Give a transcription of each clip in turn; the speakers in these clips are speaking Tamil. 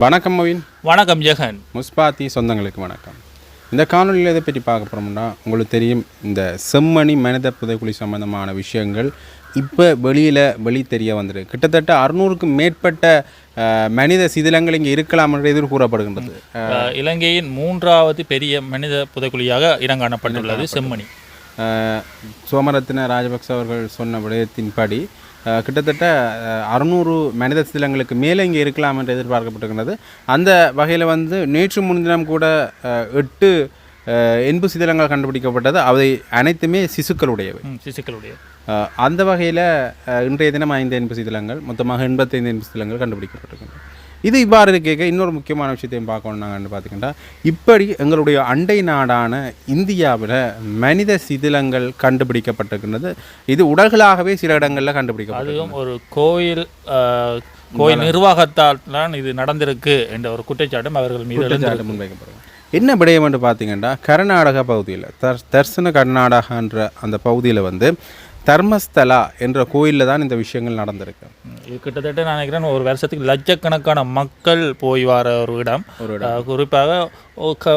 வணக்கம் மவின். வணக்கம் ஜெகன். முஸ்பாத்தி சொந்தங்களுக்கு வணக்கம். இந்த காணொலியில் எதை பற்றி பார்க்க போகிறோம்னா உங்களுக்கு தெரியும் இந்த செம்மணி மனித புதைக்குழி சம்பந்தமான விஷயங்கள் இப்போ வெளியில் வெளி தெரிய வந்திருக்கு. கிட்டத்தட்ட அறுநூறுக்கும் மேற்பட்ட மனித சிதிலங்கள் இங்கே இருக்கலாம் என்று எதிர் கூறப்படுகின்றது இலங்கையின் மூன்றாவது பெரிய மனித புதைக்குழியாக இடங்காணப்பட்டுள்ளது செம்மணி. அஹ், சோமரத்ன ராஜபக்ச அவர்கள் சொன்ன விடயத்தின்படி கிட்டத்தட்ட அறுநூறு மனித சிதிலங்களுக்கு மேலே இங்கே இருக்கலாம் என்று எதிர்பார்க்கப்பட்டிருக்கிறது. அந்த வகையில் வந்து நேற்று முன்தினம் கூட எட்டு எண்பு சிதிலங்கள் கண்டுபிடிக்கப்பட்டது. அவை அனைத்துமே சிசுக்களுடையவை. சிசுக்களுடைய. அந்த வகையில் இன்றைய தினம் ஐந்து எண்பு சிதிலங்கள் மொத்தமாக எண்பத்தைந்து எண்பு சிதிலங்கள் கண்டுபிடிக்கப்பட்டிருக்கின்றன. இது இவ்வாறு இருக்க இன்னொரு முக்கியமான விஷயத்தையும் பார்க்கணும் நாங்கள் பார்த்தீங்கன்னா இப்படி எங்களுடைய அண்டை நாடான இந்தியாவில் மனித சிதிலங்கள் கண்டுபிடிக்கப்பட்டிருக்கின்றது. இது உடல்களாகவே சில இடங்களில் கண்டுபிடிக்கப்பட்டது அதுவும் ஒரு கோயில் கோயில் நிர்வாகத்தால் தான் இது நடந்திருக்கு என்ற ஒரு குற்றச்சாட்டும் அவர்கள் மீது முன்வைக்கப்படுது என்ன விடயம் என்று பார்த்தீங்கன்னா கர்நாடகா பகுதியில் தர் தர்சன கர்நாடகான்ற அந்த பகுதியில் வந்து தர்மஸ்தலா என்ற கோயிலில் தான் இந்த விஷயங்கள் நடந்திருக்கு. இது கிட்டத்தட்ட நான் நினைக்கிறேன் ஒரு வருஷத்துக்கு லட்சக்கணக்கான மக்கள் போய் வர ஒரு இடம். ஒரு அஹ், குறிப்பாக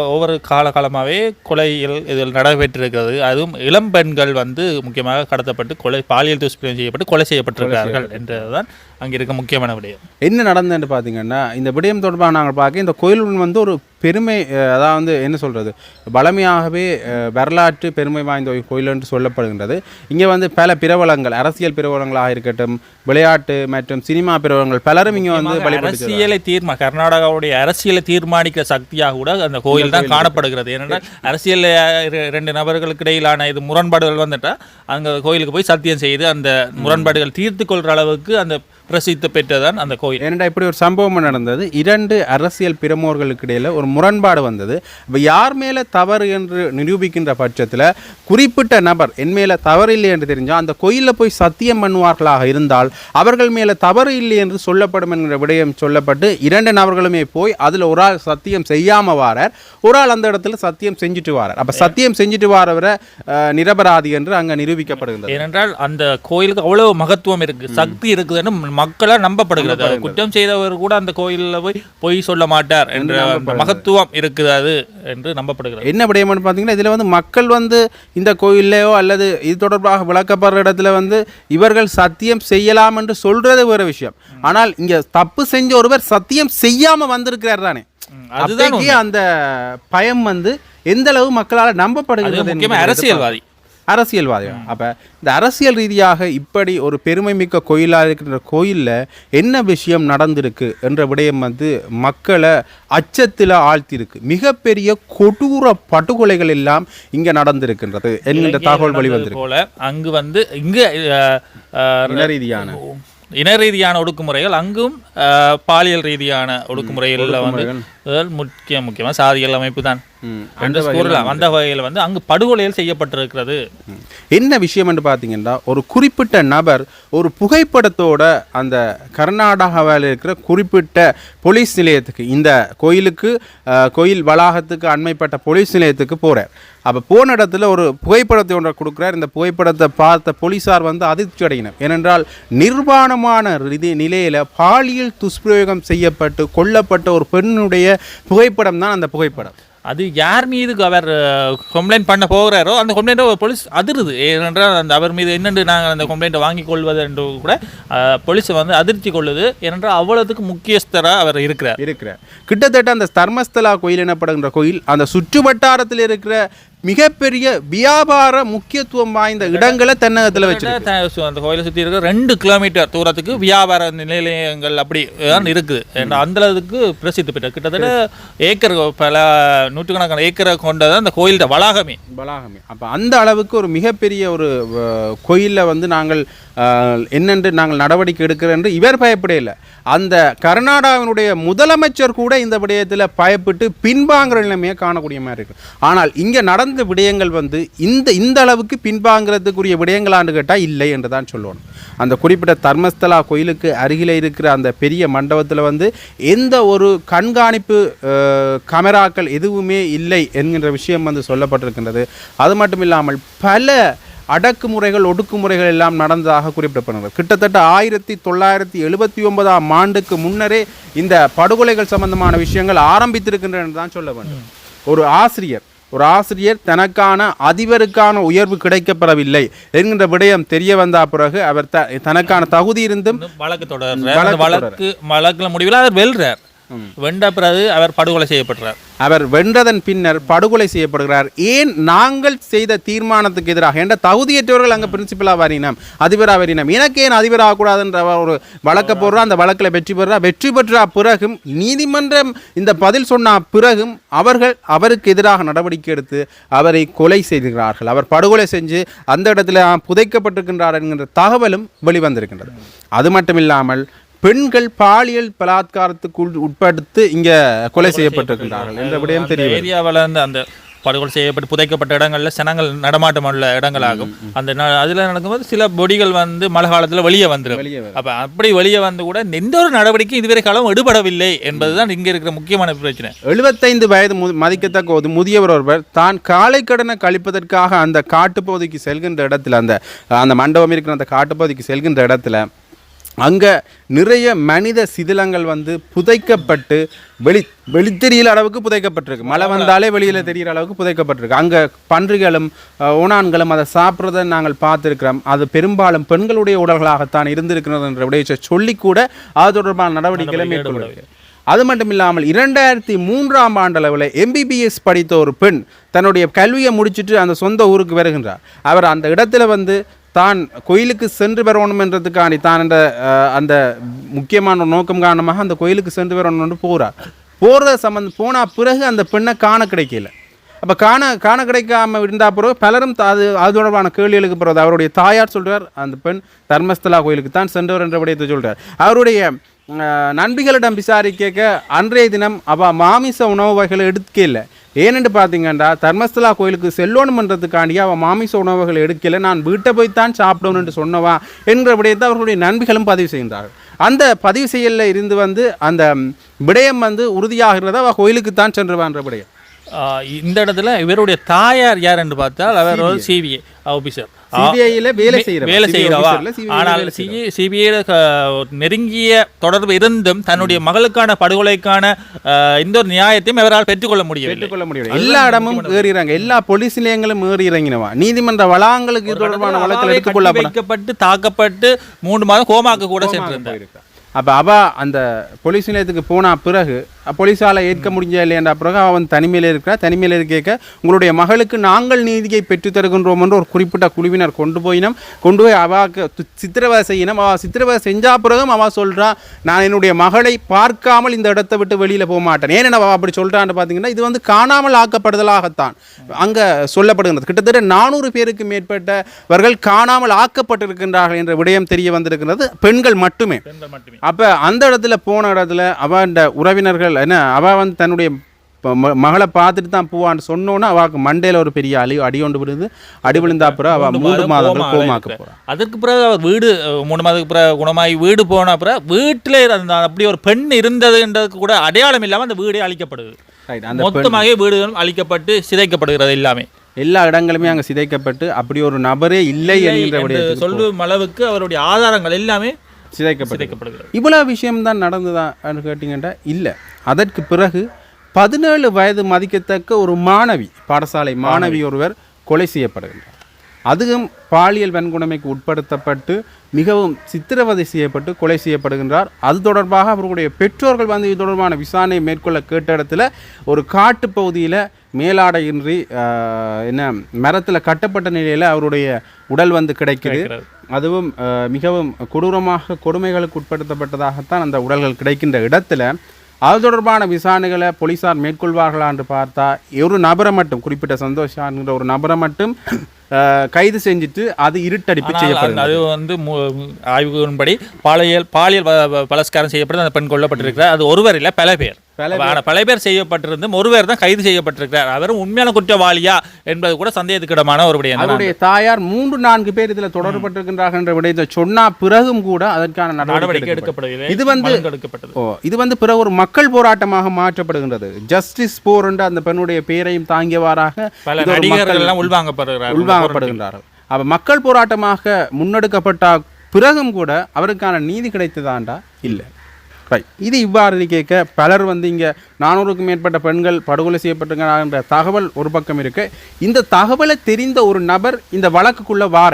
ஒவ்வொரு காலகாலமாகவே கொலைகள் இதில் நடைபெற்றிருக்கிறது. அதுவும் இளம் பெண்கள் வந்து முக்கியமாக கடத்தப்பட்டு கொலை பாலியல் துஷ்பிரயோகம் செய்யப்பட்டு கொலை செய்யப்பட்டிருக்கிறார்கள். என்றதுதான் அங்கே இருக்க முக்கியமான விடயம். என்ன நடந்ததுன்னு பார்த்தீங்கன்னா இந்த விடயம் தொடர்பாக நாங்கள் பார்க்க இந்த கோயில் வந்து ஒரு பெருமை அதாவது வந்து என்ன சொல்கிறது பழமையாகவே வரலாற்று பெருமை வாய்ந்த ஒரு கோயில் என்று சொல்லப்படுகின்றது. இங்கே வந்து பல பிரபலங்கள் அரசியல் பிரபலங்களாக இருக்கட்டும் விளையாட்டு மற்றும் சினிமா பிரபலங்கள் பலரும் இங்கே வந்து அரசியலை தீர்மா கர்நாடகாவுடைய அரசியலை தீர்மானிக்கிற சக்தியாக கூட அந்த கோயில் தான் காணப்படுகிறது. ஏனென்றால் அரசியல் ரெண்டு நபர்களுக்கு இடையிலான இது முரண்பாடுகள் வந்துட்டா அங்க கோயிலுக்கு போய் சத்தியம் செய்து அந்த முரண்பாடுகள் தீர்த்து கொள்ற அளவுக்கு அந்த பிரசித்தி பெற்றதான் அந்த கோயில். ஏனெண்டா இப்படி ஒரு சம்பவம் நடந்தது. இரண்டு அரசியல் பிரமுகர்களுக்கு இடையில ஒரு முரண்பாடு வந்தது. இப்போ யார் மேலே தவறு என்று நிரூபிக்கின்ற பட்சத்தில் குறிப்பிட்ட நபர் என் மேலே தவறு இல்லை என்று தெரிஞ்சால் அந்த கோயிலில் போய் சத்தியம் பண்ணுவார்களாக இருந்தால் அவர்கள் மேலே தவறு இல்லை என்று சொல்லப்படும் என்கிற விடயம் சொல்லப்பட்டு இரண்டு நபர்களுமே போய் அதில் ஒரு ஆள் சத்தியம் செய்யாமல் வாரார். ஒரு ஆள் அந்த இடத்துல சத்தியம் செஞ்சுட்டு வாரார். அப்போ சத்தியம் செஞ்சுட்டு வாரவரை நிரபராதி என்று அங்கே நிரூபிக்கப்படுகின்றது. ஏனென்றால் அந்த கோயிலுக்கு அவ்வளவு மகத்துவம் இருக்கு சக்தி இருக்குதுன்னு மக்களால் நம்பப்படுகிறது. குற்றம் செய்தவர் கூட அந்த கோயிலில் போய் பொய் சொல்ல மாட்டார் என்ற மகத்துவம் இருக்குது அது என்று நம்பப்படுகிறது. என்ன விடயம்னு பார்த்தீங்கன்னா இதில் வந்து மக்கள் வந்து இந்த கோயில்லையோ அல்லது இது தொடர்பாக விளக்கப்படுற இடத்துல வந்து இவர்கள் சத்தியம் செய்யலாம் என்று சொல்றது வேறு விஷயம். ஆனால் இங்கே தப்பு செஞ்ச ஒருவர் சத்தியம் செய்யாமல் வந்திருக்கிறார் தானே. அதுதான் அந்த பயம் வந்து எந்த அளவு மக்களால் நம்பப்படுகிறது அது முக்கியமா என்கிறது அரசியல்வாதி. அரசியல்வாதிகள். அப்போ இந்த அரசியல் ரீதியாக இப்படி ஒரு பெருமை மிக்க கோயிலாக இருக்கின்ற கோயிலில் என்ன விஷயம் நடந்திருக்கு என்ற விடயம் வந்து மக்களை அச்சத்தில் ஆழ்த்தியிருக்கு. மிகப்பெரிய கொடூர படுகொலைகள் எல்லாம் இங்கே நடந்திருக்கின்றது. என்கின்ற தகவல் வெளிவந்திருக்கு. போல அங்கு வந்து இங்க ரீதியான இன ரீதியான ஒடுக்குமுறைகள் அங்கும் பாலியல் ரீதியான ஒடுக்குமுறைகளில் வந்து முக்கிய முக்கியமாக சாதிகள் அமைப்பு தான் கூறலாம் அந்த வகையில் வந்து. அங்கு படுகொலைகள் செய்யப்பட்டிருக்கிறது. என்ன விஷயம் என்று பார்த்தீங்கன்னா ஒரு குறிப்பிட்ட நபர் ஒரு புகைப்படத்தோட அந்த கர்நாடகாவில் இருக்கிற குறிப்பிட்ட போலீஸ் நிலையத்துக்கு இந்த கோயிலுக்கு கோயில் வளாகத்துக்கு அண்மைப்பட்ட போலீஸ் நிலையத்துக்கு போகிறார் அப்போ போன இடத்துல ஒரு புகைப்படத்தை ஒன்றை கொடுக்குறார். இந்த புகைப்படத்தை பார்த்த போலீஸார் வந்து அதிர்ச்சி அடையினர் ஏனென்றால் நிர்வாணமான ரீதி நிலையில் பாலியல் துஷ்பிரயோகம் செய்யப்பட்டு கொல்லப்பட்ட ஒரு பெண்ணுடைய புகைப்படம் தான் அந்த புகைப்படம். அது யார் மீது அவர் கம்ப்ளைண்ட் பண்ண போகிறாரோ அந்த கம்ப்ளைண்ட்டை போலீஸ் அதிருது. ஏனென்றால் அந்த அவர் மீது என்னென்று நாங்கள் அந்த கம்ப்ளைண்ட்டை வாங்கி கொள்வது என்று கூட போலீஸ் வந்து அதிர்ச்சி கொள்ளுது. ஏனென்றால் அவ்வளோத்துக்கு முக்கியஸ்தராக அவர் இருக்கிறார். இருக்கிறார். கிட்டத்தட்ட அந்த தர்மஸ்தலா கோயில் எனப்படுகின்ற கோயில் அந்த சுற்று வட்டாரத்தில் இருக்கிற மிகப்பெரிய வியாபார முக்கியத்துவம் வாய்ந்த இடங்களை தென்னகத்தில் வச்சிருக்கு. த- சு- அந்த கோயிலை சுற்றி இருக்கிற ரெண்டு கிலோமீட்டர் தூரத்துக்கு வியாபார நிலையங்கள் அப்படி தான் இருக்குது. ஏன்னா அந்த அளவுக்கு பிரசித்தி பெற்ற கிட்டத்தட்ட ஏக்கர் பல நூற்றுக்கணக்கான ஏக்கரை கொண்டது அந்த கோயில்ட வளாகமே. வளாகமே. அப்போ அந்த அளவுக்கு ஒரு மிகப்பெரிய ஒரு கோயிலில் வந்து நாங்கள் என்னென்று நாங்கள் நடவடிக்கை எடுக்கிறோம் என்று இவர் பயப்படையில அந்த கர்நாடகாவினுடைய முதலமைச்சர் கூட இந்த விடயத்தில் பயப்பட்டு பின்வாங்குற நிலைமையை காணக்கூடிய மாதிரி இருக்கு. ஆனால் இங்கே நடந்த விடயங்கள் வந்து இந்த இந்த அளவுக்கு பின்வாங்கிறதுக்குரிய விடயங்களான்னு கேட்டால் இல்லை என்று தான் சொல்லணும். அந்த குறிப்பிட்ட தர்மஸ்தலா கோயிலுக்கு அருகில் இருக்கிற அந்த பெரிய மண்டபத்தில் வந்து எந்த ஒரு கண்காணிப்பு கமராக்கள் எதுவுமே இல்லை என்கின்ற விஷயம் வந்து சொல்லப்பட்டிருக்கின்றது. அது மட்டும் இல்லாமல் பல அடக்குமுறைகள் ஒடுக்குமுறைகள் எல்லாம் நடந்ததாக குறிப்பிடப்படுகிறது. கிட்டத்தட்ட ஆயிரத்தி தொள்ளாயிரத்தி எழுபத்தி ஒன்பதாம் ஆண்டுக்கு முன்னரே இந்த படுகொலைகள் சம்பந்தமான விஷயங்கள் ஆரம்பித்திருக்கின்றன தான் சொல்ல வேண்டும். ஒரு ஆசிரியர் ஒரு ஆசிரியர் தனக்கான அதிபருக்கான உயர்வு கிடைக்கப்பெறவில்லை என்கின்ற விடயம் தெரிய வந்த பிறகு அவர் தனக்கான தகுதி இருந்தும் வழக்கு அந்த வழக்கு வழக்குல முடிவில் அவர் வெல்றார். வென்ற பிறகு அவர் படுகொலை செய்யப்படுறார் அவர் வென்றதன் பின்னர் படுகொலை செய்யப்படுகிறார். ஏன் நாங்கள் செய்த தீர்மானத்துக்கு எதிராக என்ற தகுதியற்றவர்கள் அங்கே பிரின்சிபலாக வரினம் அதிபராக வரினம். எனக்கு ஏன் அதிபராகக்கூடாதுன்ற ஒரு வழக்க போடுறா அந்த வழக்கில் வெற்றி பெறுறா. வெற்றி பெற்ற பிறகும் நீதிமன்றம் இந்த பதில் சொன்ன பிறகும் அவர்கள் அவருக்கு எதிராக நடவடிக்கை எடுத்து அவரை கொலை செய்கிறார்கள். அவர் படுகொலை செஞ்சு அந்த இடத்துல புதைக்கப்பட்டிருக்கின்றார் என்கின்ற தகவலும் வெளிவந்திருக்கின்றது. அது மட்டும் இல்லாமல் பெண்கள் பாலியல் பலாத்காரத்துக்கு உட்படுத்து இங்க கொலை செய்யப்பட்டிருக்கின்றார்கள் என்ற விடயம் தெரியும் ஏரியாவில் இருந்து அந்த படுகொலை செய்யப்பட்டு புதைக்கப்பட்ட இடங்கள்ல சனங்கள் நடமாட்டம் உள்ள இடங்களாகும். அந்த அதுல நடக்கும்போது சில பொடிகள் வந்து மழை காலத்துல வெளியே வந்துடும். அப்ப அப்படி வெளியே வந்து கூட எந்த ஒரு நடவடிக்கை இதுவரை காலம் எடுபடவில்லை என்பதுதான் இங்க இருக்கிற முக்கியமான பிரச்சனை. எழுபத்தைந்து வயது மு- மதிக்கத்தக்க ஒரு முதியவர் ஒருவர் தான் காலை கடனை கழிப்பதற்காக அந்த காட்டுப்பகுதிக்கு செல்கின்ற இடத்துல அந்த அந்த மண்டபம் இருக்கிற அந்த காட்டுப்பகுதிக்கு செல்கின்ற இடத்துல அங்கே நிறைய மனித சிதிலங்கள் வந்து புதைக்கப்பட்டு வெளி வெளித்தெரியிற அளவுக்கு புதைக்கப்பட்டிருக்கு. மழை வந்தாலே வெளியில் தெரிகிற அளவுக்கு புதைக்கப்பட்டிருக்கு. அங்கே பன்றிகளும் ஓணான்களும் அதை சாப்பிட்றதை நாங்கள் பார்த்துருக்கிறோம். அது பெரும்பாலும் பெண்களுடைய உடல்களாகத்தான் இருந்திருக்கிறது என்ற விடயத்தை சொல்லி கூட அது தொடர்பான நடவடிக்கைகளை மேற்கொள்ளுது அது மட்டும் இல்லாமல் இரண்டாயிரத்தி மூன்றாம் ஆண்டளவில் எம்பிபிஎஸ் படித்த ஒரு பெண் தன்னுடைய கல்வியை முடிச்சிட்டு அந்த சொந்த ஊருக்கு வருகின்றார். அவர் அந்த இடத்துல வந்து தான் கோயிலுக்கு சென்று வரணும் என்றதுக்காண்டி தான் அந்த அந்த முக்கியமான நோக்கம் காரணமாக அந்த கோயிலுக்கு சென்று வரணும்னு போகிறார் போகிறத சம்மந்த போனால் பிறகு அந்த பெண்ணை காண கிடைக்கல. அப்போ காண காண கிடைக்காம இருந்தா பிறகு பலரும் அது அது தொடர்பான கேள்விகளுக்கு பிறகு அவருடைய தாயார் சொல்கிறார் அந்த பெண் தர்மஸ்தலா கோயிலுக்கு தான் சென்றவர் என்ற விடயத்தை சொல்கிறார் அவருடைய நண்பிகளிடம் விசாரிக்க அன்றைய தினம் அவ மாமிச உணவு வகைகளை எடுக்கல. ஏனென்று பார்த்தீங்கன்னா தர்மஸ்தலா கோயிலுக்கு செல்லணுமன்றதுக்காண்டி அவள் மாமிச உணவுகள் எடுக்கல நான் வீட்டை போய்த்தான் சாப்பிடணும் என்று சொன்னவா என்கிற விடயத்தை அவர்களுடைய நண்பிகளும் பதிவு செய்கின்றார்கள். அந்த பதிவு செய்யலில் இருந்து வந்து அந்த விடயம் வந்து உறுதியாகிறத அவள் கோயிலுக்கு தான் சென்றுவான்ற விடயம். இந்த இடத்துல இவருடைய தாயார் யார் என்று பார்த்தால் அவர் ஒரு சிபிஐ ஆபீசர் சிபிஐல வேலை. வேலை ஆனால் நெருங்கிய தொடர்பு இருந்தும் தன்னுடைய மகளுக்கான படுகொலைக்கான எந்த ஒரு நியாயத்தையும் இவரால் பெற்றுக்கொள்ள முடியும் எல்லா இடமும் ஏறிறாங்க எல்லா போலீஸ் நிலையங்களும் ஏறி இறங்கினவா? நீதிமன்ற வளாகங்களுக்கு இது தொடர்பான வழக்கில் அவாவே எடுத்துக்கொள்ளப்பட கட்டி வைக்கப்பட்டு தாக்கப்பட்டு மூன்று மாதம் கோமாக்கு கூட சென்றிருந்தார். அப்போ அவள் அந்த போலீஸ் நிலையத்துக்கு போனா பிறகு போலீஸால் ஏற்க முடிஞ்ச இல்லையன்ற பிறகு அவன் தனிமையில் இருக்கிறா. தனிமையில் இருக்க உங்களுடைய மகளுக்கு நாங்கள் நீதியை பெற்றுத் தருகின்றோம் என்று ஒரு குறிப்பிட்ட குழுவினர் கொண்டு போயினோம். கொண்டு போய் அவாக்கு சித்திரவதை செய்யணும். அவள் சித்திரவதை செஞ்சா பிறகும் அவள் சொல்றா நான் என்னுடைய மகளை பார்க்காமல் இந்த இடத்தை விட்டு வெளியில் போக மாட்டேன். ஏன் அவள் அப்படி சொல்கிறான்னு பார்த்தீங்கன்னா இது வந்து காணாமல் ஆக்கப்படுதலாகத்தான் அங்கே சொல்லப்படுகிறது கிட்டத்தட்ட நானூறு பேருக்கு மேற்பட்டவர்கள் காணாமல் ஆக்கப்பட்டிருக்கின்றார்கள் என்ற விடயம் தெரிய வந்திருக்கிறது பெண்கள் மட்டுமே. பெண்கள் மட்டுமே. அப்போ அந்த இடத்துல போன இடத்துல அவன் உறவினர்கள் என்ன அவள் வந்து தன்னுடைய மகளை பார்த்துட்டு தான் போவான்னு சொன்னோன்னே அவளுக்கு மண்டையில் ஒரு பெரிய அடி அடி ஒன்று விழுந்து அடி விழுந்தா அப்புறம் அவள் மூன்று மாதங்கள் கோமாக்க போகிறான் அதற்கு பிறகு அவர் வீடு மூணு மாதத்துக்கு பிறகு குணமாகி வீடு போன பிறகு வீட்டிலே அந்த அப்படி ஒரு பெண் இருந்ததுன்றதுக்கு கூட அடையாளம் இல்லாமல் அந்த வீடே அழிக்கப்படுது. ரைட் அந்த பெண் மொத்தமாக வீடுகளும் அழிக்கப்பட்டு சிதைக்கப்படுகிறது எல்லாமே. எல்லா இடங்களுமே அங்கே சிதைக்கப்பட்டு அப்படி ஒரு நபரே இல்லை விடயத்துக்கு சொல்லும் அளவுக்கு அவருடைய ஆதாரங்கள் எல்லாமே சிதைக்கப்பட்டு சிதைக்கப்படுகிறது. இவ்வளோ விஷயம்தான் நடந்ததான்னு கேட்டிங்கன்னா இல்லை. அதற்கு பிறகு பதினேழு வயது மதிக்கத்தக்க ஒரு மாணவி பாடசாலை மாணவி ஒருவர் கொலை செய்யப்படுகின்றார். அதுவும் பாலியல் வன்கொடுமைக்கு உட்படுத்தப்பட்டு மிகவும் சித்திரவதை செய்யப்பட்டு கொலை செய்யப்படுகின்றார். அது தொடர்பாக அவர்களுடைய பெற்றோர்கள் வந்து இது தொடர்பான விசாரணை மேற்கொள்ள கேட்ட இடத்துல ஒரு காட்டுப் பகுதியில் மேலாடையின்றி என்ன மரத்தில் கட்டப்பட்ட நிலையில் அவருடைய உடல் வந்து கிடைக்குது. கிடைக்கிறது. அதுவும் மிகவும் கொடூரமாக கொடுமைகளுக்கு உட்படுத்தப்பட்டதாகத்தான் அந்த உடல்கள் கிடைக்கின்ற இடத்துல அது தொடர்பான விசாரணைகளை போலீசார் மேற்கொள்வார்களா என்று பார்த்தா ஒரு நபரை மட்டும் குறிப்பிட்ட சந்தோஷான்ற ஒரு நபரை மட்டும் கைது செஞ்சுட்டு அது இருட்டடிப்பு ஆனால் செய்யப்படுது அது வந்து ஆய்வுகளின்படி பாலியல் பாலியல் ப- ப- பலாத்காரம் செய்யப்பட்டு அந்த பெண் கொல்லப்பட்டிருக்கிறார். அது ஒருவர் இல்லை பல பேர். ஆனால் பல பேர் செய்யப்பட்டிருந்தும் ஒருவர் தான் கைது செய்யப்பட்டிருக்கிறார். அவரும் உண்மையான குற்றவாளியா என்பது கூட சந்தேகத்துக்கிடமான ஒரு விடயம். அவருடைய தாயார் மூன்று நான்கு பேர் இதில் தொடர்பட்டிருக்கின்றார்கள் என்ற விடயத்தை சொன்னா பிறகும் கூட அதற்கான நடவடிக்கை எடுக்கப்படவில்லை. இது வந்து- எடுக்கப்பட்டது ஓ இது வந்து பிறகு ஒரு மக்கள் போராட்டமாக மாற்றப்படுகின்றது. ஜஸ்டிஸ் போர் என்று அந்த பெண்ணுடைய பெயரையும் தாங்கியவாறாக பல நடிகர்கள் எல்லாம் உள்வாங்கப்படுகிறார்கள். உள்வாங்கப்படுகின்றார்கள். அப்போ மக்கள் போராட்டமாக முன்னெடுக்கப்பட்ட பிறகும் கூட அவருக்கான நீதி கிடைத்ததாண்டா? இல்லை. ரைட் இது இவ்வாறு கேட்க பலர் வந்து இங்கே நானூறுக்கும் மேற்பட்ட பெண்கள் படுகொலை செய்யப்பட்டிருக்கிறாங்கன்ற தகவல் ஒரு பக்கம் இருக்குது இந்த தகவலை தெரிந்த ஒரு நபர் இந்த வழக்குக்குள்ளே வார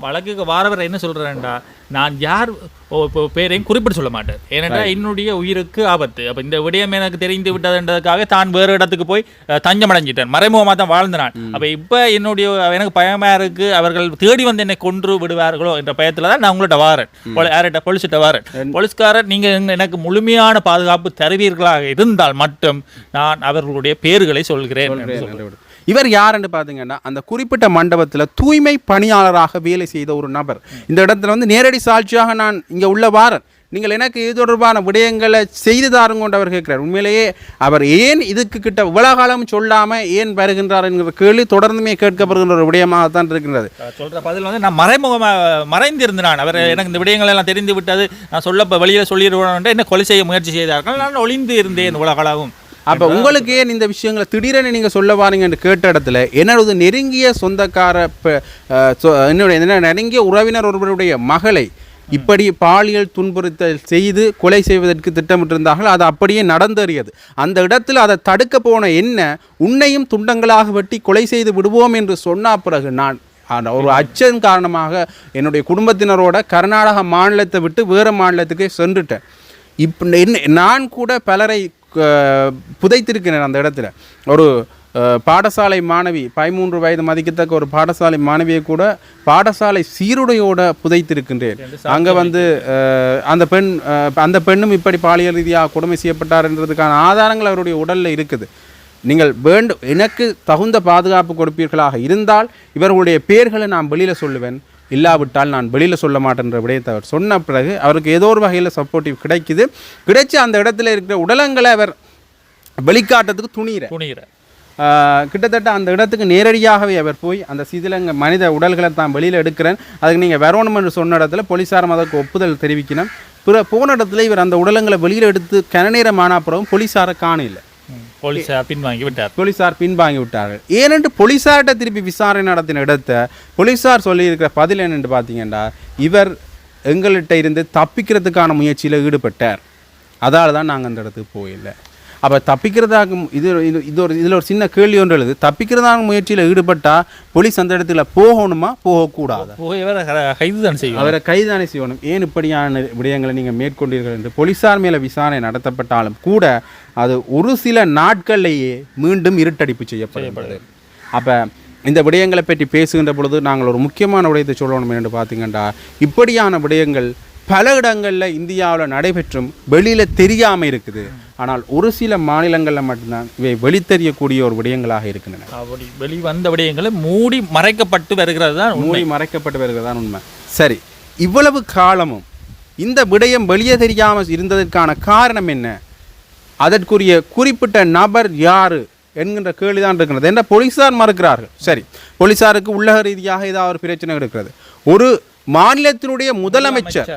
வழக்குக்கு வாரவர் என்ன சொல்கிறேன்டா நான் யார் இப்போ பேரையும் குறிப்பிட்டு சொல்ல மாட்டேன் ஏனென்றா என்னுடைய உயிருக்கு ஆபத்து. அப்போ இந்த விடயம் எனக்கு தெரிந்து விட்டதுன்றதுக்காக தான் வேறு இடத்துக்கு போய் தஞ்சம் அடைஞ்சிட்டேன் மறைமுகமாக தான் வாழ்ந்த நான். அப்போ இப்போ என்னுடைய எனக்கு பயமாக இருக்கு அவர்கள் தேடி வந்து என்னை கொன்று விடுவார்களோ என்ற பயத்தில் தான் நான் உங்கள்கிட்ட வாரேன். போலி- யார்கிட்ட போலீஸ்கிட்ட வாரேன். போலீஸ்காரர் நீங்கள் எனக்கு முழுமையான பாதுகாப்பு தருவீர்களாக இருந்தால் மட்டும் நான் அவர்களுடைய பேர்களை சொல்கிறேன். இவர் யாருன்னு பார்த்தீங்கன்னா அந்த குறிப்பிட்ட மண்டபத்தில் தூய்மை பணியாளராக வேலை செய்த ஒரு நபர். இந்த இடத்துல வந்து நேரடி சாட்சியாக நான் இங்கே உள்ள வாரன். நீங்கள் எனக்கு இது தொடர்பான விடயங்களை செய்து தாருங்கொண்டு அவர் கேட்கிறார். உண்மையிலேயே அவர் ஏன் இதுக்கு கிட்ட இவ்வளவு காலம் சொல்லாமல் ஏன் வருகின்றார் என்கிற கேள்வி தொடர்ந்துமே கேட்கப்படுகின்ற ஒரு விடயமாகத்தான் இருக்கின்றது. சொல்கிற பதில் வந்து நான் மறைமுகமாக மறைந்திருந்தான் அவர் எனக்கு இந்த விடயங்கள் எல்லாம் தெரிந்து விட்டது. நான் சொல்ல வழியில் வெளியில சொல்லிடுவேன் என்ன கொலை செய்ய முயற்சி செய்தார்கள். நான் ஒளிந்து இருந்தேன் உலகளவும். அப்போ உங்களுக்கு ஏன் இந்த விஷயங்களை திடீரென நீங்கள் சொல்ல வாரீங்கன்னு கேட்ட இடத்துல என்னோட நெருங்கிய சொந்தக்கார என்னுடைய என்ன நெருங்கிய உறவினர் ஒருவருடைய மகளை இப்படி பாலியல் துன்புறுத்தல் செய்து கொலை செய்வதற்கு திட்டமிட்டிருந்தார்கள். அது அப்படியே நடந்தேறியது. அந்த இடத்துல அதை தடுக்க போன என்ன? உன்னையும் துண்டங்களாக வெட்டி கொலை செய்து விடுவோம் என்று சொன்ன பிறகு நான் ஒரு அச்சம் காரணமாக என்னுடைய குடும்பத்தினரோட கர்நாடக மாநிலத்தை விட்டு வேறு மாநிலத்துக்கு சென்றுட்டேன். இப்போ என்ன நான் கூட பலரை புதைத்திருக்கிறேன் அந்த இடத்துல. ஒரு பாடசாலை மாணவி பதிமூன்று வயது மதிக்கத்தக்க ஒரு பாடசாலை மாணவியை கூட பாடசாலை சீருடையோட புதைத்திருக்கின்றேன். அங்கே வந்து அந்த பெண் அந்த பெண்ணும் இப்படி பாலியல் ரீதியாக கொடுமை செய்யப்பட்டார் என்றதுக்கான ஆதாரங்கள் அவருடைய உடலில் இருக்குது. நீங்கள் வேண்டும் எனக்கு தகுந்த பாதுகாப்பு கொடுப்பீர்களாக இருந்தால் இவர்களுடைய பெயர்களை நான் வெளியில் சொல்லுவேன். இல்லாவிட்டால் நான் வெளியில் சொல்ல மாட்டேன்ற விடயத்தை அவர் சொன்ன பிறகு அவருக்கு ஏதோ ஒரு வகையில் சப்போர்ட்டிவ் கிடைக்குது. கிடைச்சி அந்த இடத்துல இருக்கிற உடலங்களை அவர் வெளிக்காட்டுறதுக்கு துணியிற. துணிகிற ஆஹ் கிட்டத்தட்ட அந்த இடத்துக்கு நேரடியாகவே அவர் போய் அந்த சிதிலங்க மனித உடல்களை தான் வெளியில் எடுக்கிறேன். அதுக்கு நீங்கள் வரணும் என்று சொன்ன இடத்துல போலீஸாரும் அதற்கு ஒப்புதல் தெரிவிக்கணும். பிற போன இடத்துல இவர் அந்த உடலங்களை வெளியில் எடுத்து கனநேரம் ஆன பிறகும் போலீஸாரை காணல போலீஸார் பின்வாங்கி விட்டார். போலீசார் பின்வாங்கி விட்டார்கள். ஏனென்று போலீசார்கிட்ட திருப்பி விசாரணை நடத்தின இடத்த போலீசார் சொல்லியிருக்கிற பதில் என்னென்று பார்த்தீங்கன்னா இவர் எங்கள்கிட்ட இருந்து தப்பிக்கிறதுக்கான முயற்சியில் ஈடுபட்டார். அதால தான் நாங்கள் அந்த இடத்துக்கு போயில்லை அப்போ தப்பிக்கிறதாக இது இது ஒரு இதில் ஒரு சின்ன கேள்வி ஒன்று எழுது. தப்பிக்கிறதாக முயற்சியில் ஈடுபட்டால் போலீஸ் அந்த இடத்துல போகணுமா போகக்கூடாதா? போய் வேற கைது தான் செய்யும் அவரை கைதானே செய்யணும். ஏன் இப்படியான விடயங்களை நீங்கள் மேற்கொண்டீர்கள் என்று போலீசார் மேலே விசாரணை நடத்தப்பட்டாலும் கூட அது ஒரு சில நாட்கள்லேயே மீண்டும் இருட்டடிப்பு செய்யப்படுகிறது. அப்போ இந்த விடயங்களை பற்றி பேசுகின்ற பொழுது நாங்கள் ஒரு முக்கியமான விடயத்தை சொல்லணும் என்று பார்த்தீங்கன்னா இப்படியான விடயங்கள் பல இடங்களில் இந்தியாவில் நடைபெற்றும் வெளியில் தெரியாமல் இருக்குது. ஆனால் ஒரு சில மாநிலங்களில் மட்டும்தான் இவை வெளித்தெரியக்கூடிய ஒரு விடயங்களாக இருக்கின்றன. அப்படி வெளிவந்த விடயங்களை மூடி மறைக்கப்பட்டு வருகிறது தான் உண்மை. மூடி மறைக்கப்பட்டு வருகிறதான் உண்மை. சரி இவ்வளவு காலமும் இந்த விடயம் வெளியே தெரியாமல் இருந்ததற்கான காரணம் என்ன? அதற்குரிய குறிப்பிட்ட நபர் யாரு என்கின்ற கேள்விதான் இருக்கிறது. என்ற போலீசார் மறுக்கிறார்கள். சரி போலீசாருக்கு உள்ளக ரீதியாக ஏதாவது ஒரு பிரச்சனை இருக்கிறது. ஒரு மாநிலத்தினுடைய முதலமைச்சர்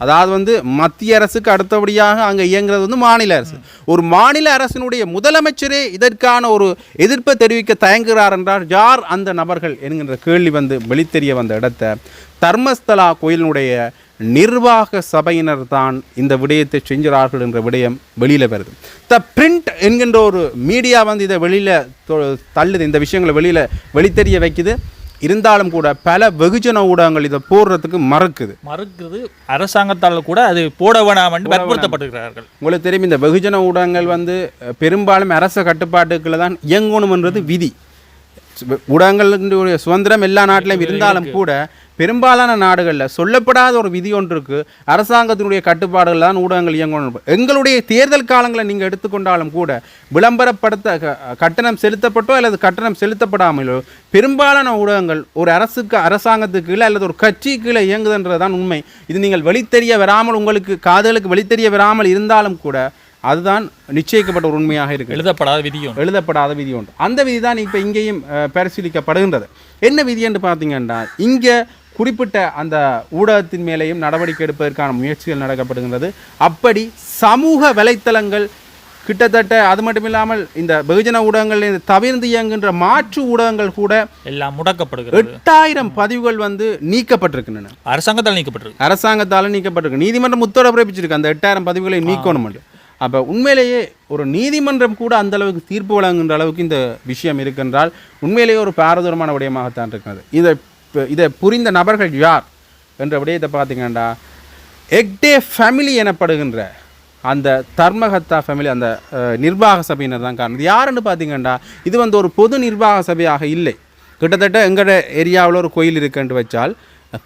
அதாவது வந்து மத்திய அரசுக்கு அடுத்தபடியாக அங்கே இயங்குறது வந்து மாநில அரசு. ஒரு மாநில அரசினுடைய முதலமைச்சரே இதற்கான ஒரு எதிர்ப்பை தெரிவிக்க தயங்குகிறார் என்றால் யார் அந்த நபர்கள் என்கின்ற கேள்வி வந்து வெளித்தெரிய வந்த இடத்த தர்மஸ்தலா கோயிலினுடைய நிர்வாக சபையினர் தான் இந்த விடயத்தை செஞ்சார்கள் என்ற விடயம் வெளியில் வருது. த பிரிண்ட் என்கின்ற ஒரு மீடியா வந்து இதை வெளியில் தள்ளுது. இந்த விஷயங்களை வெளியில் வெளித்தெரிய வைக்குது. இருந்தாலும் கூட பல வெகுஜன ஊடகங்கள் இதை போடுறதுக்கு மறுக்குது. மறுக்கிறது அரசாங்கத்தால் கூட அது போட வேணாம் என்று வற்புறுத்தப்படுகிறார்கள். உங்களுக்கு தெரியும் இந்த வெகுஜன ஊடகங்கள் வந்து பெரும்பாலும் அரச கட்டுப்பாட்டுக்குள்ள தான் இயங்கணும்ன்றது விதி. சு- ஊடகங்களுடைய சுதந்திரம் எல்லா நாட்டிலும் இருந்தாலும் கூட பெரும்பாலான நாடுகளில் சொல்லப்படாத ஒரு விதி ஒன்று இருக்கு. அரசாங்கத்தினுடைய கட்டுப்பாடுகள் தான் ஊடகங்கள் இயங்கணும் எங்களுடைய தேர்தல் காலங்களை நீங்கள் எடுத்துக்கொண்டாலும் கூட விளம்பரப்படுத்த க- கட்டணம் செலுத்தப்பட்டோ அல்லது கட்டணம் செலுத்தப்படாமலோ பெரும்பாலான ஊடகங்கள் ஒரு அரசுக்கு அரசாங்கத்துக்கு கீழே அல்லது ஒரு கட்சி கீழே இயங்குதுன்றது தான் உண்மை. இது நீங்கள் வெளித்தெரிய வராமல் உங்களுக்கு காதுகளுக்கு வெளித்தெரிய வராமல் இருந்தாலும் கூட அதுதான் நிச்சயிக்கப்பட்ட ஒரு உண்மையாக இருக்கு எழுதப்படாத விதியும் எழுதப்படாத விதி ஒன்று. அந்த விதி தான் இப்போ இங்கேயும் பரிசீலிக்கப்படுகின்றது. என்ன விதி என்று பார்த்தீங்கன்னா இங்கே குறிப்பிட்ட அந்த ஊடகத்தின் மேலேயும் நடவடிக்கை எடுப்பதற்கான முயற்சிகள் நடக்கப்படுகின்றது. அப்படி சமூக வலைத்தளங்கள் கிட்டத்தட்ட அது மட்டும் இல்லாமல் இந்த வெகுஜன ஊடகங்கள் தவிர்ந்து இயங்குகின்ற மாற்று ஊடகங்கள் கூட எல்லாம் முடக்கப்படுகிறது. எட்டாயிரம் பதிவுகள் வந்து நீக்கப்பட்டிருக்கின்றன. அரசாங்கத்தால் நீக்கப்பட்டிருக்கு. அரசாங்கத்தால் நீக்கப்பட்டிருக்கு. நீதிமன்றம் உத்தரவு பிறப்பிச்சிருக்கு. அந்த எட்டாயிரம் பதிவுகளை நீக்கணும் அப்போ உண்மையிலேயே ஒரு நீதிமன்றம் கூட அந்த அளவுக்கு தீர்ப்பு வழங்குகின்ற அளவுக்கு இந்த விஷயம் இருக்கின்றால் உண்மையிலேயே ஒரு பாரதூரமான விடயமாகத்தான் இருக்கிறது. இதை இதை புரிந்த நபர்கள் யார்? என்ற விடயத்தை பார்த்தீங்கன்னா எக்டே ஃபேமிலி எனப்படுகின்ற அந்த தர்மகத்தா ஃபேமிலி அந்த நிர்வாக சபையினர் தான் காரணம். இது யாருன்னு பார்த்தீங்கன்னா இது வந்து ஒரு பொது நிர்வாக சபையாக இல்லை. கிட்டத்தட்ட எங்களோட ஏரியாவில் ஒரு கோயில் இருக்குன்னு வச்சால்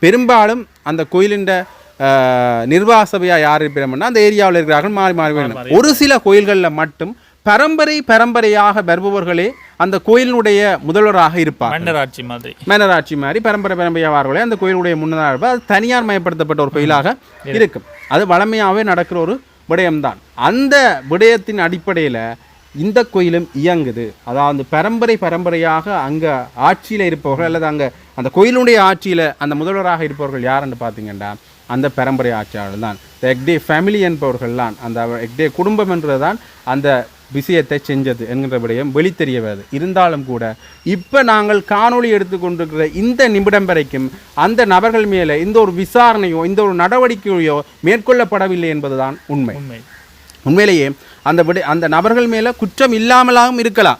பெரும்பாலும் அந்த கோயிலின் நிர்வாக சபையாக யார் இருப்பிடம்னா அந்த ஏரியாவில் இருக்கிறார்கள் மாறி மாறி வேண்டும் ஒரு சில கோயில்களில் மட்டும் பரம்பரை பரம்பரையாக வருபவர்களே அந்த கோயிலினுடைய முதல்வராக இருப்பார் மன்னர் ஆட்சி மாதிரி. மேனராட்சி மாதிரி பரம்பரை பரம்பரையாவார்களே அந்த கோயிலுடைய முன்னதாக இருப்பார் அது தனியார் மயப்படுத்தப்பட்ட ஒரு கோயிலாக இருக்கும். அது வளமையாகவே நடக்கிற ஒரு விடயம்தான். அந்த விடயத்தின் அடிப்படையில் இந்த கோயிலும் இயங்குது. அதாவது பரம்பரை பரம்பரையாக அங்கே ஆட்சியில் இருப்பவர்கள் அல்லது அங்கே அந்த கோயிலுடைய ஆட்சியில் அந்த முதல்வராக இருப்பவர்கள் யாருன்னு பார்த்தீங்கன்னா அந்த பரம்பரை ஆட்சியாளர் தான் இந்த எக்டே ஃபேமிலி என்பவர்கள் தான் அந்த எக்டே குடும்பம் என்றதுதான் அந்த விஷயத்தை செஞ்சது என்கிற விடயம் வெளித்தெரிய வருது இருந்தாலும் கூட இப்போ நாங்கள் காணொளி எடுத்துக்கொண்டிருக்கிற இந்த நிமிடம் வரைக்கும் அந்த நபர்கள் மேலே இந்த ஒரு விசாரணையோ இந்த ஒரு நடவடிக்கையோ மேற்கொள்ளப்படவில்லை என்பதுதான் உண்மை. உண்மை. உண்மையிலேயே அந்த விட அந்த நபர்கள் மேலே குற்றம் இல்லாமலாகவும் இருக்கலாம்.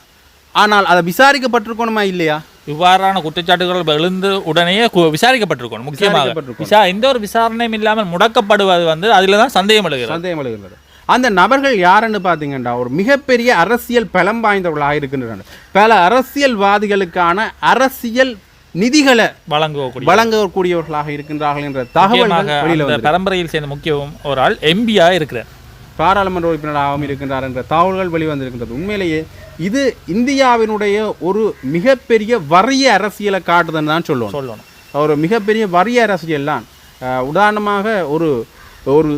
ஆனால் அதை விசாரிக்கப்பட்டிருக்கணுமா இல்லையா? இவ்வாறான குற்றச்சாட்டுகள் எழுந்து உடனேயே கு- விசாரிக்கப்பட்டிருக்கணும் முக்கியமாக. எந்த ஒரு விசாரணையும் இல்லாமல் முடக்கப்படுவது வந்து அதில் தான் சந்தேகம் எழுகிறது. சந்தேகம் எழுகின்றது அந்த நபர்கள் யாருன்னு பார்த்தீங்கன்னா ஒரு மிகப்பெரிய அரசியல் பலம் வாய்ந்தவர்களாக இருக்கின்றனர் பல அரசியல்வாதிகளுக்கான அரசியல் நிதிகளை வழங்கக்கூடிய வழங்கக்கூடியவர்களாக இருக்கின்றார்கள் என்ற அந்த பரம்பரையில் சேர்ந்த முக்கிய ஒரு ஆள் எம்பியா இருக்கிறார். பாராளுமன்ற உறுப்பினராகவும் இருக்கின்றார் என்ற தகவல்கள் வெளிவந்திருக்கின்றது. உண்மையிலேயே இது இந்தியாவினுடைய ஒரு மிகப்பெரிய வறிய அரசியலை காட்டுதுன்னு தான் சொல்லணும். சொல்லணும். ஒரு மிகப்பெரிய வறிய அரசியல் தான். உதாரணமாக ஒரு ஒரு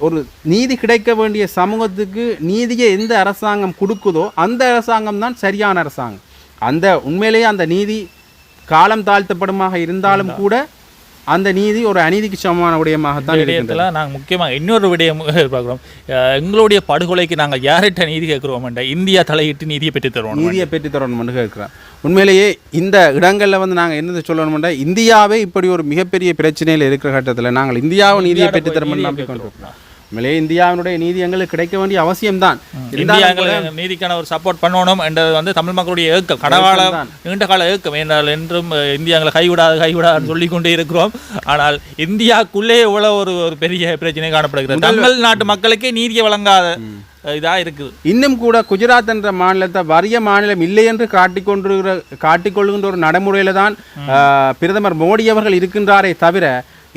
ஒரு நீதி கிடைக்க வேண்டிய சமூகத்துக்கு நீதியை எந்த அரசாங்கம் கொடுக்குதோ அந்த அரசாங்கம் தான் சரியான அரசாங்கம். அந்த உண்மையிலேயே அந்த நீதி காலம் தாழ்த்தப்படுமாக இருந்தாலும் கூட அந்த நீதி ஒரு அநீதிக்கு சமமான விடயமாகத்தான் இருக்கின்றது விடயத்தில் நாங்கள் முக்கியமாக இன்னொரு விடயம் பார்க்குறோம் எங்களுடைய படுகொலைக்கு நாங்கள் யார்கிட்ட நீதி கேட்குறோம் இந்தியா தலையிட்டு நீதியை பெற்று தருவோம் நீதியை பெற்று தரணும்னு கேட்குறேன் உண்மையிலேயே இந்த இடங்களில் வந்து நாங்கள் என்னது சொல்லணும்னா இந்தியாவே இப்படி ஒரு மிகப்பெரிய பிரச்சனையில் இருக்கிற கட்டத்தில் நாங்கள் இந்தியாவை நீதியை பெற்று தரணும்னு நம்பிக்கொண்டிருக்கிறோம் உண்மையிலேயே இந்தியாவினுடைய நீதி எங்களுக்கு கிடைக்க வேண்டிய அவசியம்தான். நீதிக்கான ஒரு சப்போர்ட் பண்ணணும் என்றது வந்து தமிழ் மக்களுடைய ஏக்கம். தான். நீண்ட கால ஏக்கம். என்றால் என்றும் அஹ், இந்தியா எங்களை கைவிடாது கைவிடாது சொல்லிக் கொண்டே இருக்கிறோம். ஆனால் இந்தியாக்குள்ளே இவ்வளவு ஒரு ஒரு பெரிய பிரச்சனை காணப்படுகிறது? தமிழ் நாட்டு மக்களுக்கே நீதியை வழங்காத அஹ், இதா இருக்குது. இன்னும் கூட குஜராத் என்ற மாநிலத்தை வறிய மாநிலம் இல்லை என்று காட்டிக்கொண்டிருக்கிற காட்டிக்கொள்கின்ற ஒரு நடைமுறையில தான் பிரதமர் மோடி அவர்கள் இருக்கின்றாரே தவிர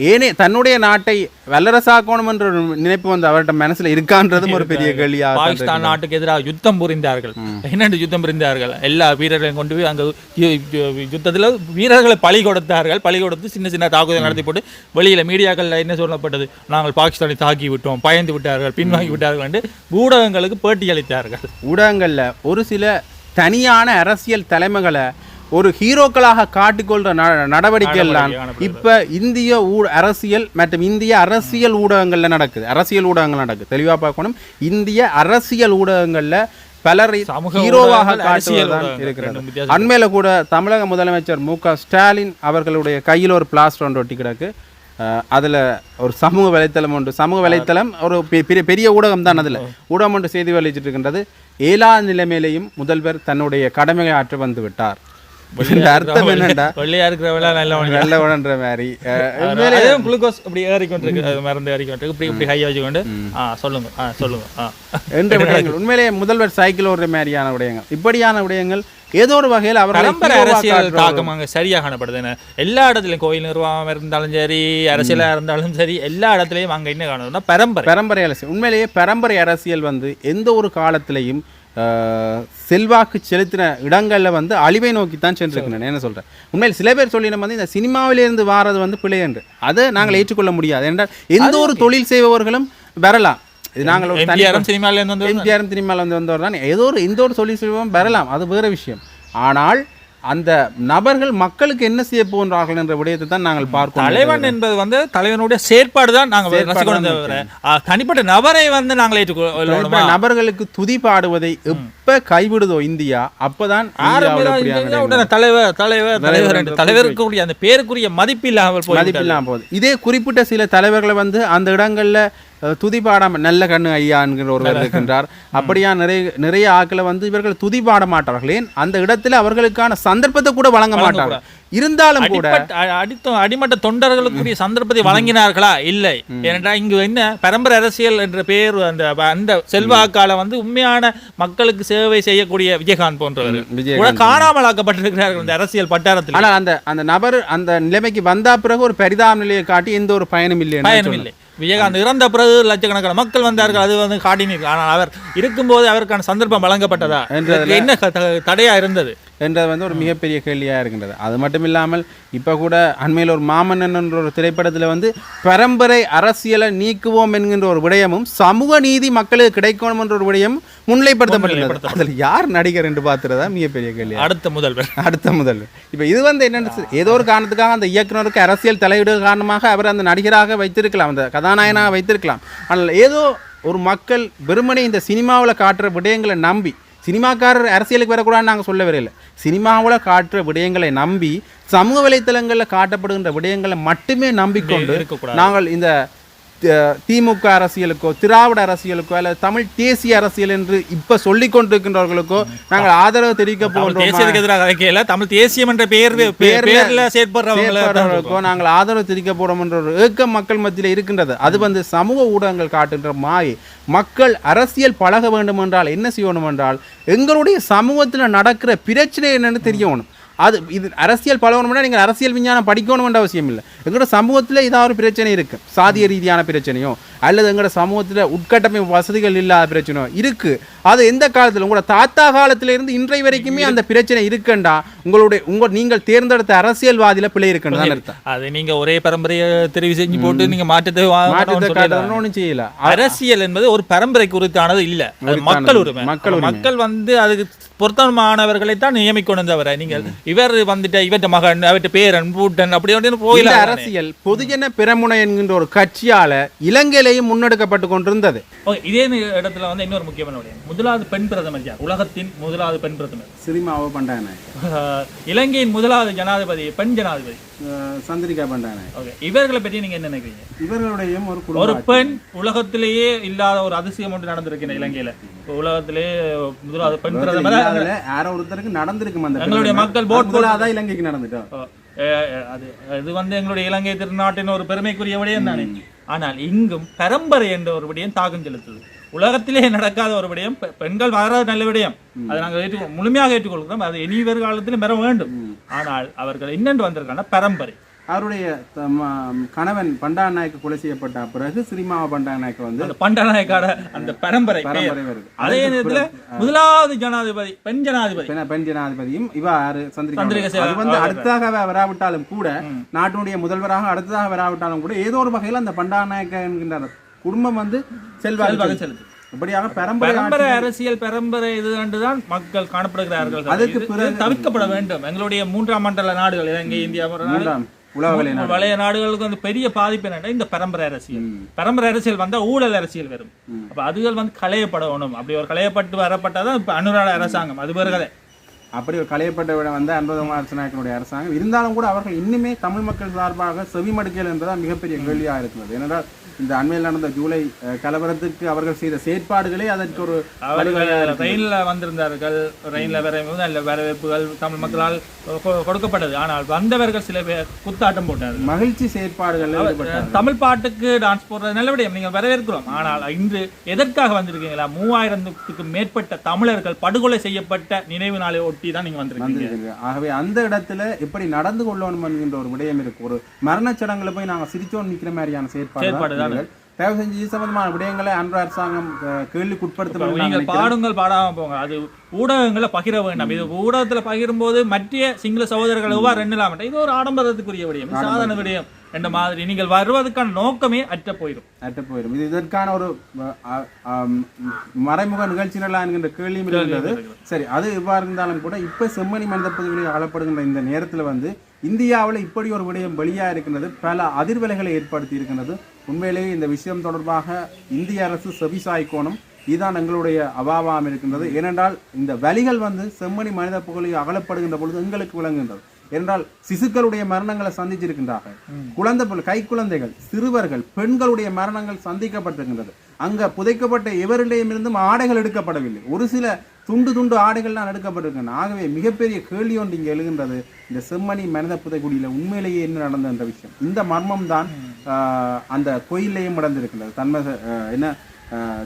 ஏனே தன்னுடைய நாட்டை வல்லரசாக்கணும் என்ற நினைப்பு வந்து அவர்கிட்ட மனசுல இருக்கான்றதும் ஒரு பெரிய கேள்வியாக தான் பாகிஸ்தான். நாட்டுக்கு எதிராக யுத்தம் புரிந்தார்கள். என்னென்று யுத்தம் புரிந்தார்கள்? எல்லா வீரர்களையும் கொண்டு போய் அங்கே யுத்தத்தில் வீரர்களை பழி கொடுத்தார்கள். பழி கொடுத்து சின்ன சின்ன தாக்குதல் நடத்தி போட்டு வெளியில் மீடியாக்களில் என்ன சொல்லப்பட்டது? நாங்கள் பாகிஸ்தானை தாக்கி விட்டோம் பயந்து விட்டார்கள் பின்வாங்கி விட்டார்கள் என்று ஊடகங்களுக்கு பேட்டி அளித்தார்கள். ஊடகங்கள்ல ஒரு சில தனியான அரசியல் தலைமைகளை ஒரு ஹீரோக்களாக காட்டிக்கொள்ற நடவடிக்கைகள் தான். இப்ப இந்திய ஊ அரசியல் மற்றும் இந்திய அரசியல் ஊடகங்கள்ல நடக்குது. அரசியல் ஊடகங்கள் நடக்குது. தெளிவா பார்க்கணும். இந்திய அரசியல் ஊடகங்கள்ல பலரை ஹீரோவாக காட்டுவதுதான் இருக்கிறது. அண்மையில கூட தமிழக முதலமைச்சர் மு க ஸ்டாலின் அவர்களுடைய கையில் ஒரு பிளாஸ்டர் ஒன்று ஒட்டி கிடக்கு. அதுல ஒரு சமூக வலைத்தளம் ஒன்று. சமூக வலைத்தளம் ஒரு பெரிய பெரிய ஊடகம் தான் அதுல. ஊடகம் ஒன்று செய்தி வெளியிட்டு இருக்கின்றது. ஏழா நிலைமையிலையும் முதல்வர் தன்னுடைய கடமையை ஆற்ற வந்து விட்டார். அர்த்தம் என்னண்டா? வெள்ளையா இருக்கிறவள நல்லவன் நல்லவன்ற மாதிரி. குளுக்கோஸ் இப்படி ஏறிக்கொண்டிருக்கு. மருந்து ஏறிக்கொண்டிருக்கு. இப்படி இப்படி ஹை வச்சுக்கொண்டு ஆ சொல்லுங்க. ஆ சொல்லுங்க. ஆ. என்ற விடயங்கள். உண்மையிலேயே முதல்வர் சைக்கிள் ஓடுற மாதிரியான விடயங்கள். இப்படியான விடயங்கள் ஏதோ ஒரு வகையில் பரம்பரை ஹீரோவா அரசியல் தாக்கம் அங்கே சரியாக காணப்படுது. எல்லா இடத்துலையும் கோயில் நிர்வாகம் இருந்தாலும் சரி அரசியலாக இருந்தாலும் சரி எல்லா இடத்துலையும் அங்கே என்ன காணுதுன்னா பரம்பரை. பரம்பரை அரசியல். உண்மையிலேயே பரம்பரை அரசியல் வந்து எந்த ஒரு காலத்திலையும் செல்வாக்கு செலுத்தின இடங்கள்ல வந்து அழிவை நோக்கி தான் சென்றிருக்கிறேன் என்ன சொல்றேன்? உண்மையில் சில பேர் சொல்லி நம்ம வந்து இந்த சினிமாவிலிருந்து வாரது வந்து பிழை என்று. அதை நாங்கள் ஏற்றுக்கொள்ள முடியாது. என்றால் எந்த ஒரு தொழில் செய்பவர்களும் வரலாம். இது நாங்கள் ஒரு எம்ஜிஆரும் சினிமாலேருந்து வந்து எம்ஜிஆரும் திரும்பியால் வந்து வந்தவர் தான். ஏதோ ஒரு எந்த ஒரு தொழில் செய்பவரும் வரலாம். அது வேற விஷயம். ஆனால் அந்த நபர்கள் மக்களுக்கு என்ன செய்ய போன்றார்கள் என்ற விடயத்தை தான் நாங்கள் பார்க்கிறோம் தலைவன் என்பது வந்து தலைவனுடைய செயற்பாடு தான் நாங்கள் தனிப்பட்ட நபரை வந்து நாங்கள் இப்ப ஏற்றுக்கொள்ளணுமா நபர்களுக்கு துதி பாடுவதை எப்ப கைவிடுதோ இந்தியா அப்பதான் தலைவர் தலைவர் தலைவர் தலைவருக்கு கூடிய அந்த பேருக்குரிய மதிப்பு இல்லாமல் போய் மதிப்பில்லாம போகுது. இதே குறிப்பிட்ட சில தலைவர்களை வந்து அந்த இடங்கள்ல அஹ், துதி பாடாம நல்ல கண்ணு ஐயா என்கிற ஒருவர் இருக்கின்றார். அப்படியா நிறைய நிறைய ஆட்களை வந்து இவர்கள் துதி பாட மாட்டார்கள் ஏன் அந்த இடத்துல அவர்களுக்கான சந்தர்ப்பத்தை கூட வழங்க மாட்டார்கள் இருந்தாலும் கூட அடித்த அடிமட்ட தொண்டர்களுக்குரிய சந்தர்ப்பத்தை வழங்கினார்களா? இல்லை. ஏனென்றால் இங்கு என்ன? பரம்பரை அரசியல் என்ற பெயர் அந்த அந்த செல்வாக்கால வந்து உண்மையான மக்களுக்கு சேவை செய்யக்கூடிய விஜயகாந்த் போன்றவர். காணாமல் ஆக்கப்பட்டிருக்கிறார்கள் இந்த அரசியல் பட்டாரத்தில் ஆனால் அந்த அந்த நபர் அந்த நிலைமைக்கு வந்தா பிறகு ஒரு பரிதாப நிலையை காட்டி எந்த ஒரு பயனும் இல்லை பயனும் இல்லை. விஜயகாந்த் இறந்த பிறகு லட்சக்கணக்கான மக்கள் வந்தார்கள். அது வந்து காட்டினீர்கள் ஆனால் அவர் இருக்கும்போது அவருக்கான சந்தர்ப்பம் வழங்கப்பட்டதா? என்ன க- த- தடையா இருந்தது? என்றது வந்து ஒரு மிகப்பெரிய கேள்வியாக இருக்கின்றது. அது மட்டும் இல்லாமல் இப்போ கூட அண்மையில் ஒரு மாமன்னன் என்ற ஒரு திரைப்படத்தில் வந்து பரம்பரை அரசியலை நீக்குவோம் என்கின்ற ஒரு விடயமும் சமூக நீதி மக்களுக்கு கிடைக்கணும் என்ற ஒரு விடயம் முன்னிலைப்படுத்தப்பட்டுள்ளது. அதில் யார் நடிகர் என்று பார்த்துறதா மிகப்பெரிய கேள்வி. அடுத்த முதல்வர். அடுத்த முதல் இப்போ இது வந்து என்னென்னு ஏதோ ஒரு காரணத்துக்காக அந்த இயக்குனருக்கு அரசியல் தலையீடு காரணமாக அவர் அந்த நடிகராக வைத்திருக்கலாம் அந்த கதாநாயகனாக வைத்திருக்கலாம். ஆனால் ஏதோ ஒரு மக்கள் வெறுமனே இந்த சினிமாவில் காட்டுற விடயங்களை நம்பி சினிமாக்காரர் அரசியலுக்கு வரக்கூடாதுன்னு நாங்கள் சொல்ல வரையில. சினிமாவில் காட்டுற விடயங்களை நம்பி சமூக வலைத்தளங்களில் காட்டப்படுகின்ற விடயங்களை மட்டுமே நம்பிக்கொண்டு நாங்கள் இந்த திமுக அரசியலுக்கோ திராவிட அரசியலுக்கோ அல்லது தமிழ் தேசிய அரசியல் என்று இப்ப சொல்லிக் கொண்டிருக்கின்றவர்களுக்கோ நாங்கள் ஆதரவு தெரிவிக்க போன்றோமா தேசியத்துக்கு எதிராக வைக்கல. தமிழ் தேசியம் என்ற பெயர் பேர்ல- செயற்பாடுகளுக்கோ நாங்கள் ஆதரவு தெரிவிக்க போறோம் என்ற ஒரு ஏக்கம் மக்கள் மத்தியில் இருக்கின்றது. அது வந்து சமூக ஊடகங்கள் காட்டுகின்ற மாயை. மக்கள் அரசியல் பழக வேண்டும் என்றால் என்ன செய்யணும் என்றால் எங்களுடைய சமூகத்தில் நடக்கிற பிரச்சனை என்னன்னு தெரியணும் அது இது அரசியல் பழகணும்னா நீங்கள் அரசியல் விஞ்ஞானம் படிக்கணும்ன்ற அவசியம் இல்லை. எங்களோட சமூகத்தில் ஏதாவது ஒரு பிரச்சனை இருக்கு. சாதிய ரீதியான பிரச்சனையோ அல்லது எங்களோட சமூகத்தில் உட்கட்டமைப்பு வசதிகள் இல்லாத பிரச்சனையோ இருக்கு. அது எந்த காலத்தில்? உங்களோட தாத்தா காலத்துல இருந்து இன்றைய வரைக்குமே அந்த பிரச்சனை இருக்குண்டா? உங்களுடைய உங்க நீங்கள் தேர்ந்தெடுத்த அரசியல்வாதியில பிழை இருக்குன்னு அது நீங்க ஒரே பரம்பரையை தெரிவு செஞ்சு போட்டு நீங்க மாற்றத்தை ஒண்ணும் செய்யல. அரசியல் என்பது ஒரு பரம்பரை குறித்தானது இல்ல. மக்கள் உரிமை மக்கள். மக்கள் வந்து அதுக்கு பொருத்தமானவர்களை தான் நியமிக்கணும் தவிர நீங்கள் இவர் வந்துட்டு இவற்ற மகன் அவற்ற பேரன் பூட்டன் அப்படி அப்படின்னு போயில அரசியல் பொதுஜன பெரமுனை என்கின்ற ஒரு கட்சியால இலங்கையிலேயும் முன்னெடுக்கப்பட்டு கொண்டிருந்தது. இதே இடத்துல வந்து இன்னொரு முக்கியமான விடயம். முதலாவது பெண் பிரதமர் யார்? உலகத்தின் முதலாவது பெண் பிரதமர். சினிமாவை பண்டான அஹ், இலங்கையின் முதலாவது ஜனாதிபதி பெண் ஜனாதிபதி. சந்திரிகா பண்டான. ஓகே இவர்களை பற்றி நீங்க என்ன நினைக்கிறீங்க? இவர்களுடைய ஒரு ஒரு பெண் உலகத்திலேயே இல்லாத ஒரு அதிசயம் ஒன்று நடந்திருக்கு இலங்கையில. உலகத்திலேயே முதலாவது பெண் பிரதமர்? யாரோ ஒருத்தருக்கு நடந்திருக்கும் அந்த எங்களுடைய மக்கள் vote முதலாதான் இலங்கைக்கு நடந்துட்டோம். அது இது வந்து எங்களுடைய இலங்கை திருநாட்டின் ஒரு பெருமைக்குரிய விடயம் தானே ஆனால் இங்கும் பரம்பரை என்ற ஒரு விடயம் தாக்கம் செலுத்துது. உலகத்திலே நடக்காத ஒரு விடயம் பெண்கள் வராத நல்ல விடயம். அதை நாங்கள் ஏற்றுக்கொள் முழுமையாக ஏற்றுக்கொள்கிறோம். அது இனி வருகாலத்தில் பெற வேண்டும். ஆனால் அவர்கள் என்னென்று வந்திருக்காங்க பரம்பரை. அவருடைய கணவன் பண்டான் நாயக்கு கொலை செய்யப்பட்ட பிறகு சினிமாவை பண்டான் நாயக்கு வந்து அந்த பண்டநாயக்கார அந்த பரம்பரை. பரம்பரை வருது. அதே நேரத்துல முதலாவது ஜனாதிபதி பெண் ஜனாதிபதி. பெண் ஜனாதிபதியும் இவ யாரு? சந்திரிகா அது வந்து அடுத்ததாக வராவிட்டாலும் கூட நாட்டினுடைய முதல்வராக அடுத்ததாக வராவிட்டாலும் கூட ஏதோ ஒரு வகையில் அந்த பண்டாநாயக்க என்கின்ற குடும்பம் வந்து செலுத்தும். செலுத்து இப்படியாக பரம்பரை அரசியல் பரம்பரை இது தான் மக்கள் காணப்படுகிறார்கள் பிறகு- இது தவிர்க்கப்பட வேண்டும். எங்களுடைய மூன்றாம் மண்டல நாடுகள் இலங்கை இந்தியா. வளைய நாடுகளுக்கு வந்து பெரிய பாதிப்பு என்னன்னா இந்த பரம்பரை அரசியல். பரம்பரை அரசியல் வந்தா ஊழல் அரசியல் வரும். அப்ப அதுகள் வந்து களையப்படணும். அப்படி ஒரு களையப்பட்டு வரப்பட்டாதான் இப்ப அனுராட அரசாங்கம். அது வேறு கதை அப்படி ஒரு களையப்பட்ட விட வந்த அன்புதகுமார் அரசநாயக்கனுடைய அரசாங்கம். இருந்தாலும் கூட அவர்கள் இன்னுமே தமிழ் மக்கள் சார்பாக செவிமடுக்கல் என்பதுதான் மிகப்பெரிய கேள்வியாக இருக்கிறது. ஏனென்றால் இந்த அண்மையில் நடந்த ஜூலை கலவரத்துக்கு அவர்கள் செய்த செயற்பாடுகளே அதற்கு ஒரு ரயில்ல வந்திருந்தார்கள். ரயில்ல வரும்போது நல்ல வரவேற்புகள் தமிழ் மக்களால் கொடுக்கப்பட்டது. ஆனால் வந்தவர்கள் சில பேர் குத்தாட்டம் போட்டார்கள். மகிழ்ச்சி செயற்பாடுகள் தமிழ் பாட்டுக்கு டான்ஸ் போடுறது நல்ல விடயம். நீங்கள் வரவேற்கிறோம். ஆனால் இன்று எதற்காக வந்திருக்கீங்களா? மூவாயிரத்துக்கு மேற்பட்ட தமிழர்கள் படுகொலை செய்யப்பட்ட நினைவு நாளை ஒட்டி தான் நீங்க வந்திருக்கீங்க. ஆகவே அந்த இடத்துல எப்படி நடந்து கொள்ளணும் என்கின்ற ஒரு விடயம் இருக்கு. ஒரு மரணச் சடங்குல போய் நாங்க சிரிச்சோன்னு நிக்கிற மாதிரியான செயற்பாடு இதுகள். தயவு செஞ்சு இது சம்பந்தமான விடயங்களை அன்ற அரசாங்கம் அஹ், கேள்விக்குட்படுத்தணும் நீங்கள் பாடுங்கள் பாடாம போங்க. அது ஊடகங்களை பகிர வேண்டாம். இது ஊடகத்துல பகிரும் போது மற்ற சிங்கள சகோதரர்கள் எவ்வாறு எண்ணலாம்? இது ஒரு ஆடம்பரத்துக்குரிய விடயம். சாதாரண விடயம் என்ற மாதிரி நீங்கள் வருவதற்கான நோக்கமே அற்ற போயிடும். அற்று போயிடும். இது இதற்கான ஒரு மறைமுக நிகழ்ச்சிகளா என்கின்ற கேள்வியும் இருக்கின்றது சரி அது எவ்வாறு இருந்தாலும் கூட இப்ப செம்மணி மனித பகுதிகளில் ஆளப்படுகின்ற இந்த நேரத்துல வந்து இந்தியாவில் இப்படி ஒரு விடயம் வெளியா இருக்கின்றது பல அதிர்வலைகளை ஏற்படுத்தி இருக்கின்றது. உண்மையிலேயே இந்த விஷயம் தொடர்பாக இந்திய அரசு செவிசாய்க்கோணும் இதுதான் எங்களுடைய அபாவாம் இருக்கின்றது. ஏனென்றால் இந்த வலிகள் வந்து செம்மணி மனித புகழில் அகலப்படுகின்ற பொழுது எங்களுக்கு விளங்குகின்றது. என்றால் சிசுக்களுடைய மரணங்களை சந்திச்சிருக்கின்றார்கள். குழந்தை போல் கை குழந்தைகள் சிறுவர்கள் பெண்களுடைய மரணங்கள் சந்திக்கப்பட்டிருக்கின்றது. அங்க புதைக்கப்பட்ட எவரிடையிலிருந்தும் ஆடைகள் எடுக்கப்படவில்லை. ஒரு சில துண்டு துண்டு ஆடைகள்லாம் எடுக்கப்பட்டிருக்கின்றன ஆகவே மிகப்பெரிய கேள்வி ஒன்று இங்கே எழுகின்றது. இந்த செம்மணி மனித புதைக்குடியில உண்மையிலேயே என்ன நடந்தது என்ற விஷயம். இந்த மர்மம் தான் அந்த கோயிலையும் நடந்திருக்கின்றது தன்ம என்ன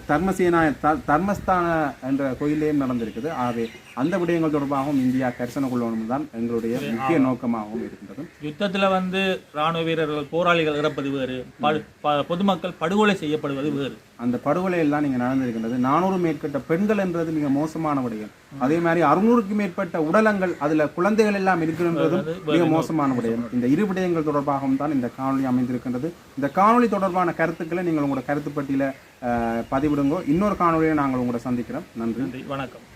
தர்மசேனா தர்மஸ்தான என்ற கோயிலையும் நடந்திருக்குது. ஆகவே அந்த விடயங்கள் தொடர்பாகவும் இந்தியா கரிசனை கொள்ளணும் தான் எங்களுடைய முக்கிய நோக்கமாகவும் இருக்கின்றது. யுத்தத்துல வந்து ராணுவ வீரர்கள் போராளிகள் இறப்பது வேறு பொதுமக்கள் படுகொலை செய்யப்படுவது வேறு. அந்த படுகொலையில் தான் நீங்க நடந்திருக்கின்றது. நானூறு மேற்பட்ட பெண்கள் என்றது மிக மோசமான விடயம். அதே மாதிரி அறுநூறுக்கு மேற்பட்ட உடலங்கள் அதுல குழந்தைகள் எல்லாம் இருக்கின்றதும் மிக மோசமான விடயம். இந்த இரு விடயங்கள் தொடர்பாகவும் தான் இந்த காணொளி அமைந்திருக்கின்றது. இந்த காணொளி தொடர்பான கருத்துக்களை நீங்கள் உங்களோட கருத்து பட்டியல அஹ், பதிவிடுங்கோ. இன்னொரு காணொளியை நாங்கள் உங்களை சந்திக்கிறோம். நன்றி. வணக்கம்.